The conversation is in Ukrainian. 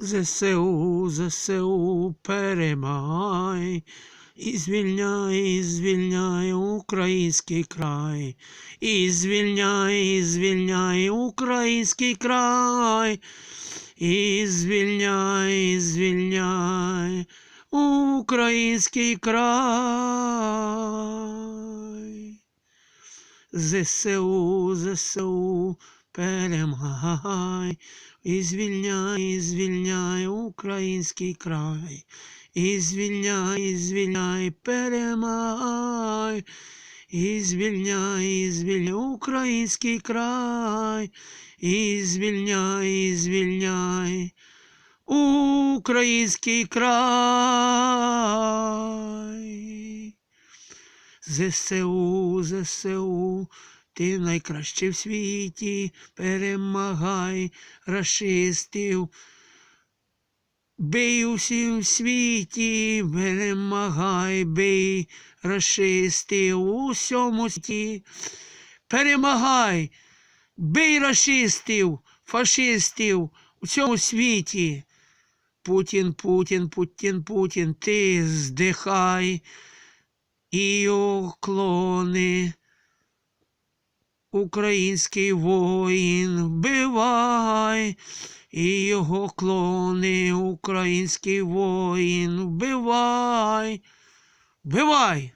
ЗСУ, ЗСУ, перемагай, і звільняй, і звільняй український край, і звільняй, і звільняй український край, і звільняй, і звільняй український край. ЗСУ, ЗСУ, перемагай, і звільняй, і звільняй український край, і звільняй, і звільняй, перемагай, і звільняй, і звільняй український край, і звільняй, і звільняй український край. ЗСУ, ЗСУ, ти найкращий в світі, перемагай рашистів. Бий усім в світі, перемагай, бий рашистів у всьому світі. Перемагай, бий рашистів, фашистів у цьому світі. Путін, Путін, Путін, Путін, ти здихай і його клони. Український воїн вбивай, і його клони, український воїн вбивай, вбивай.